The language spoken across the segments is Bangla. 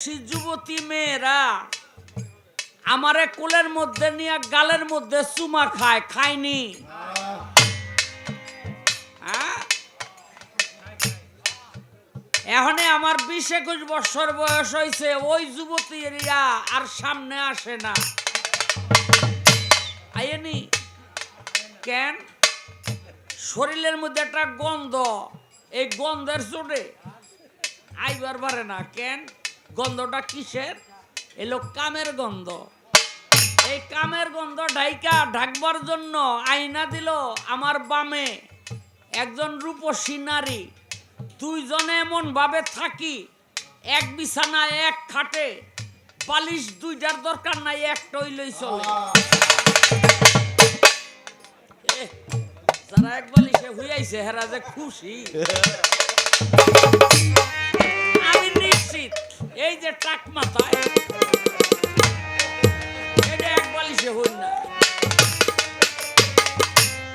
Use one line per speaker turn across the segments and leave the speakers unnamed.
যুবতী মেয়েরা আমারে কোলের মধ্যে নিয়ে গালের মধ্যে চুমা খায়, খায়নি? হ্যাঁ? এখনে আমার বিশ একুশ বছর বয়স হয়েছে ওই যুবতীরা আর সামনে আসে না। আইনি কেন? শরীরের মধ্যে একটা গন্ধ, এই গন্ধের চোটে আইবার পারে না, কেন? গন্ধটা কিসের? এলো কামের গন্ধ। এই কামের গন্ধ ঢাইকা ঢাকবার জন্য আয়না দিল আমার বামে একজন রূপসী নারী। দুইজনে এমন ভাবে থাকি, এক বিছানায়, এক খাটে। বালিশ দুইটার দরকার নাই, একটাই লই চলে। যারা এক বালিশে হুইয়াইছে, হেরা যে খুশি। এই যে টাক মাথায় এটা এক বালিশে হই না।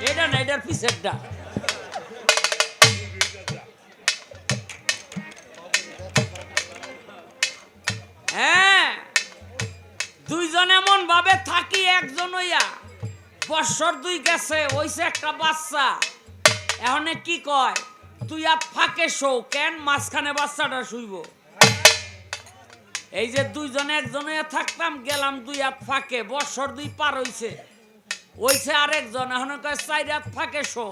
এটা না এটার পিছেরটা হ্যাঁ দুইজন এমন ভাবে থাকি, একজন হইয়া বৎসর দুই গেছে ওইসে একটা বাচ্চা। এখন কি কয়, তুই আর ফাঁকে শো, কেন মাঝখানে বাচ্চাটা শুইব? এই যে দুইজনে একজনে থাকতাম, গেলাম দুই হাত ফাঁকে বৎসর দুই পার হইছে। ওইছে আরেকজন, এখন চার হাত ফাঁকে শো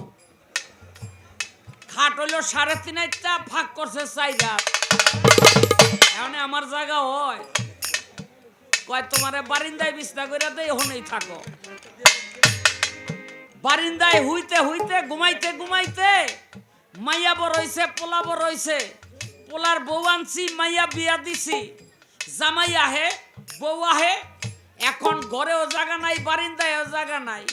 খাট হইল সাড়ে তিন হাতটা, ফাঁক করছে চার হাত। এখন আমার জায়গা হয়। কয়, তোমারে বারিন্দায় বিছনা করে দেই হনেই থাকো। বারিন্দায় হুইতে হুইতে, ঘুমাইতে ঘুমাইতে, মাইয়া বড় হইছে, পোলা বড় হইছে। পোলার বউ আনছি, মাইয়া বিয়া দিছি। জামাই আহে বউ আহে এখন ঘরেও জায়গা নাই, বারিন্দায়ও জায়গা নাই।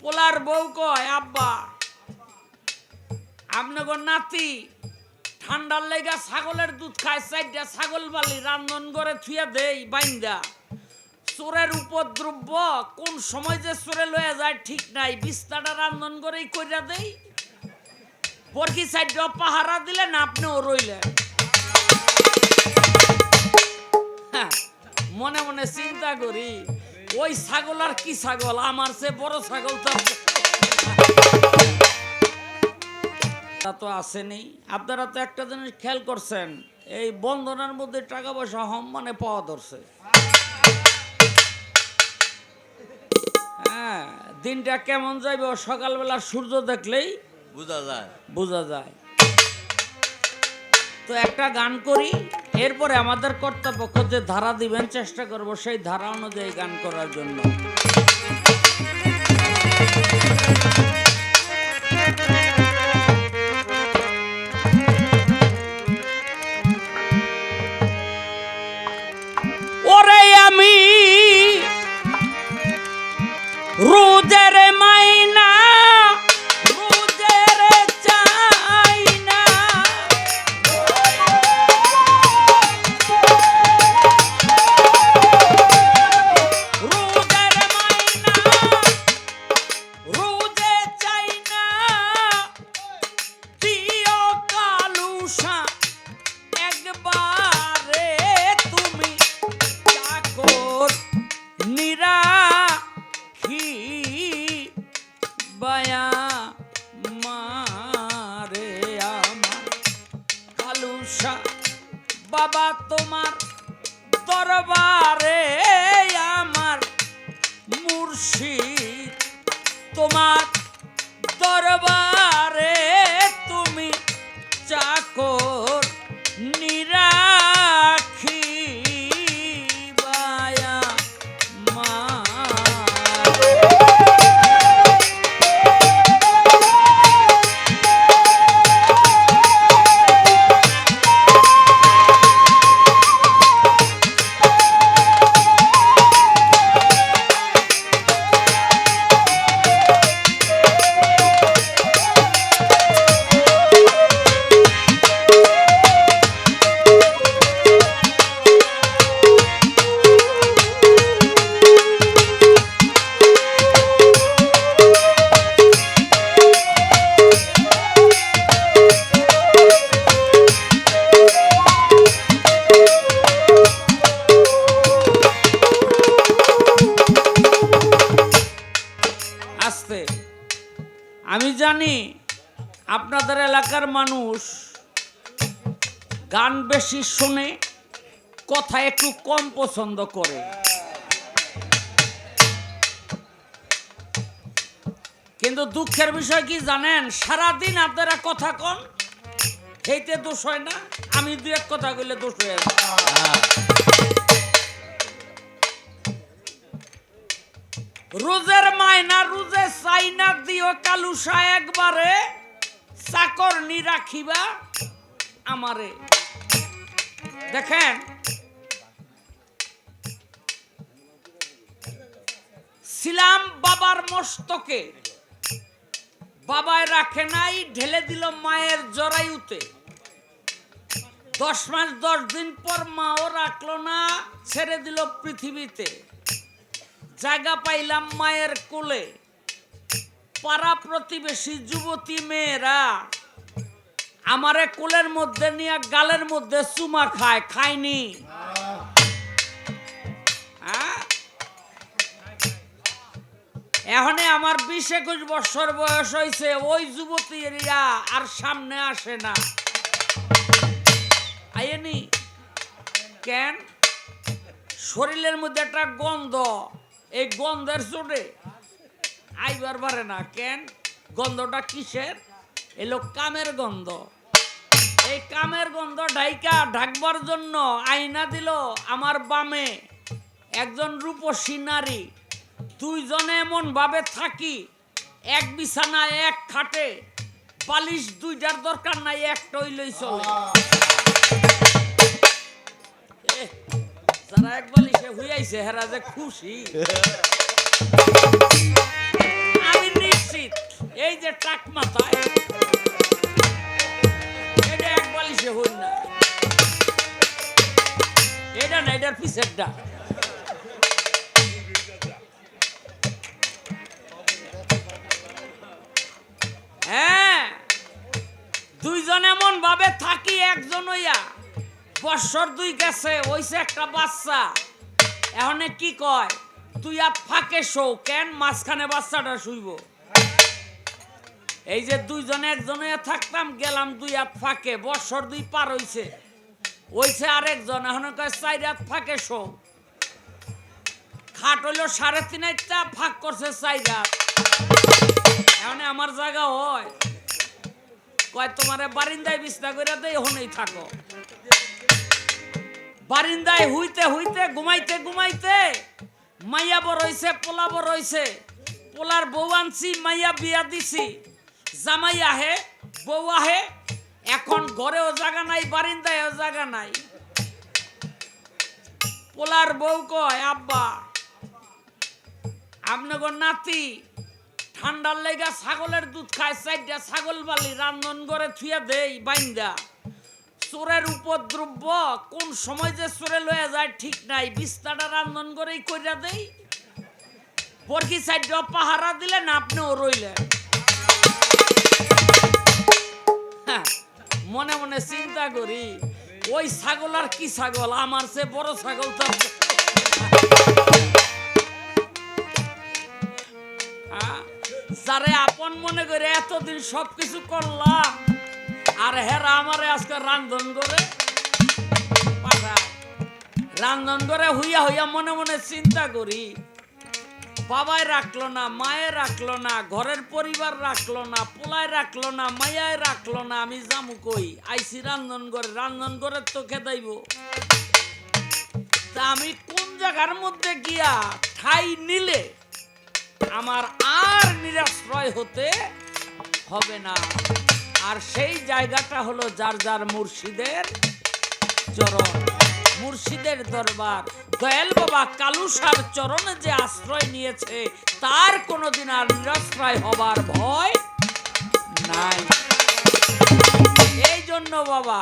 পোলার বউ কয়, আব্বা আপনার নাতি, ঠান্ডার লেগা ছাগলের দুধ খায় চারটা ছাগল বালি রান্ধন করে থুয়া দেই, বাইন্দা। চোরের উপদ্রব্য কোন সময় যে চোরে লয়ে যায় ঠিক নাই, বিস্তাটা রান্ধন করেই কইরা দেই। বরকি সাইডটা পাহারা দিলেন, আপনিও রইলেন। মনে মনে চিন্তা করি ওই ছাগল আর কি ছাগল? আমার সে বড় ছাগল তো তা আসেনি। আপনারা তো একটা জিনিস খেয়াল করছেন এই বন্ধনের মধ্যে টাকা পয়সা হম মানে পাওয়া ধরছে। হ্যাঁ দিনটা কেমন যাইবে? ও সকালবেলা সূর্য দেখলেই
বোঝা যায়।
বোঝা যায়। তো একটা গান করি, এরপরে আমাদের কর্তৃপক্ষ যে ধারা দিবেন, চেষ্টা করব সেই ধারা অনুযায়ী গান করার জন্য। গান বেশি শুনে কথা একটু কম পছন্দ করে। কিন্তু দুঃখের বিষয় কি জানেন? সারাদিন আপনারা কথা কন সেইতে দোষ হয় না, আমি দু এক কথা কইলে দোষ হয়ে যায় রোজের মায়না রোজে চাইনা দিও কালুসা একবারে, চাকর নি রাখিবা আমারে। দেখেন। ছিলাম বাবার মস্তকে। বাবায় রাখে নাই, ঢেলে দিল মায়ের জরায়ুতে। দশ মাস, দশ দিন পর মাও রাখল না, ছেড়ে দিল পৃথিবীতে। জায়গা পাইলাম মায়ের কোলে। পাড়া প্রতিবেশী যুবতী মেয়েরা। আমারে কোলের মধ্যে নিয়ে গালের মধ্যে চুমা খায়, খায়নি। হ্যাঁ? এখানে আমার বিশ একুশ বছর বয়স হয়েছে ওই যুবতী এরিয়া আর সামনে আসে না। আইনি কেন? শরীরের মধ্যে একটা গন্ধ, এই গন্ধের চোটে আইবার পারে না। কেন? গন্ধটা কিসের? এলো কামের গন্ধ। এই কামের গন্ধ ঢাইকা ঢাকবার জন্য আয়না দিল আমার বামে। একজন রূপসী নারী, দুইজনে এমন ভাবে থাকি, এক বিছানায় এক খাটে। বালিশ দুইটার দরকার নাই একটা হইলেই চলে। যারা এক বালিশে হুইয়াইছে, হেরা যে খুশি। আমি নিশ্চিত, এই যে টাক মাথায় এক বালিশে হই না। এটা না, এটার পিছেরটা। হ্যাঁ দুইজন এমন ভাবে থাকি, একজন হইয়া বৎসর দুই গেছে ওইসে একটা বাচ্চা। এখন কি কয়, তুই আর ফাঁকে শো, কেন মাঝখানে বাচ্চাটা শুইব? এই যে দুইজনে একজনে থাকতাম, গেলাম দুই হাত ফাঁকে বৎসর দুই পার হইছে। ওইছে আরেকজন, এখন চার হাত ফাঁকে শো। খাট হইল সাড়ে তিন হাতটা, ফাঁক করছে চার হাত। এখন আমার জায়গা হয়। কয়, তোমারে বারিন্দায় বিস্তা করে দেয় ওখানেই থাকো। বারিন্দায় হুইতে হুইতে, ঘুমাইতে ঘুমাইতে, মাইয়া বড় হইছে, পোলা বড় পোলার বউ আনছি, মাইয়া বিয়া দিছি। জামাই আহে, বউ আহে, এখন ঘরেও জায়গা নাই, বারিন্দায়ও জায়গা নাই। পোলার বউ কয়, আব্বা আপনার নাতি, ঠান্ডার লেগা ছাগলের দুধ খায় চারটা ছাগল বালি রান্ধন করে থুয়া দেই, বাইন্দা। চোরের উপদ্রব্য কোন সময় যে চোরে লয়ে যায় ঠিক নাই বিস্তাটা রান্ধন করেই কইরা দেই। বরকি সাইডটা পাহারা দিলেন, আপনিও রইলেন। মনে মনে চিন্তা করি, ওই ছাগল আর কি ছাগল? আমার সে বড় ছাগল তো আপন মনে করে এতদিন সবকিছু করলাম, আর হেরা আমারে আজকে রান্ধন করে রান্ধন করে হইয়া হইয়া মনে মনে চিন্তা করি বাবাই রাখল না, মায়ে রাখল না, ঘরের পরিবার রাখল না, পোলায় রাখল না মায়ায় রাখল না, আমি জামু কই? আইসি রান্ধন করে রান্ধন করে তো খেদাইব। তা আমি কোন জায়গার মধ্যে গিয়া ঠাই নিলে আমার আর নিরাশ্রয় হতে হবে না? আর সেই জায়গাটা হলো যার যার মুর্শিদের চরণ। মুর্শিদের দরবার। দয়াল বাবা কালুসার চরণে যে আশ্রয় নিয়েছে, তার কোনোদিন আর নিরাশ্রয় হবার ভয় নাই। এই জন্য বাবা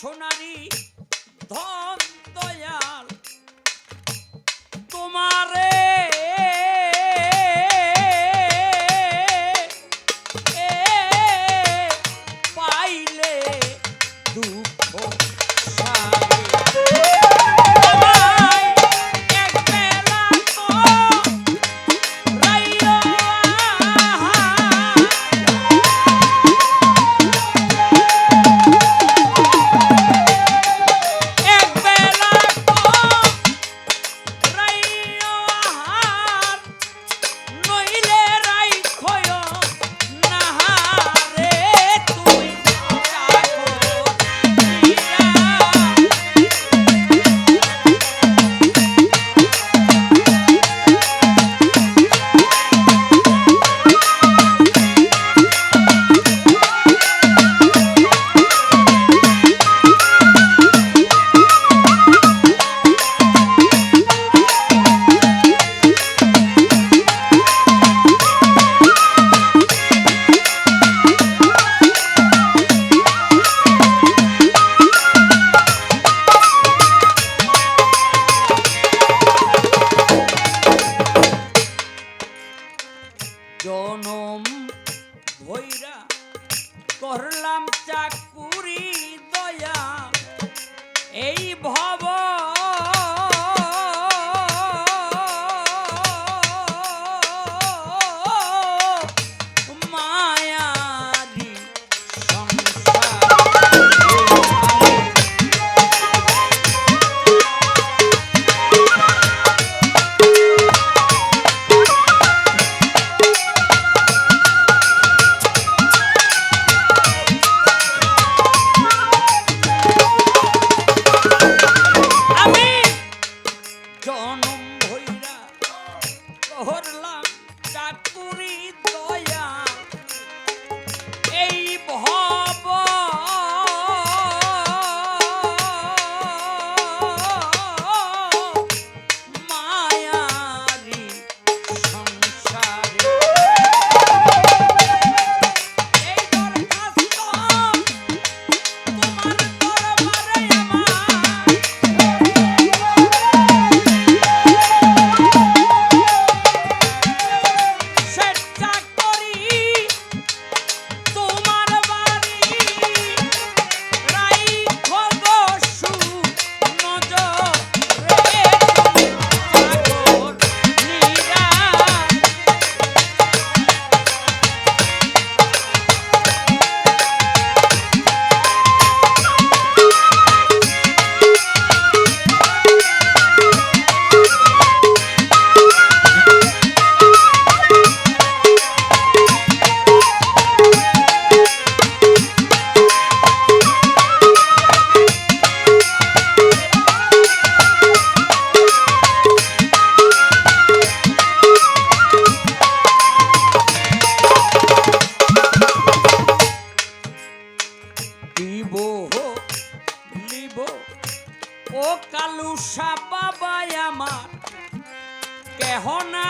সোনারি ধন লিব লিব। ও কালুসা বাবা আমার কেহ না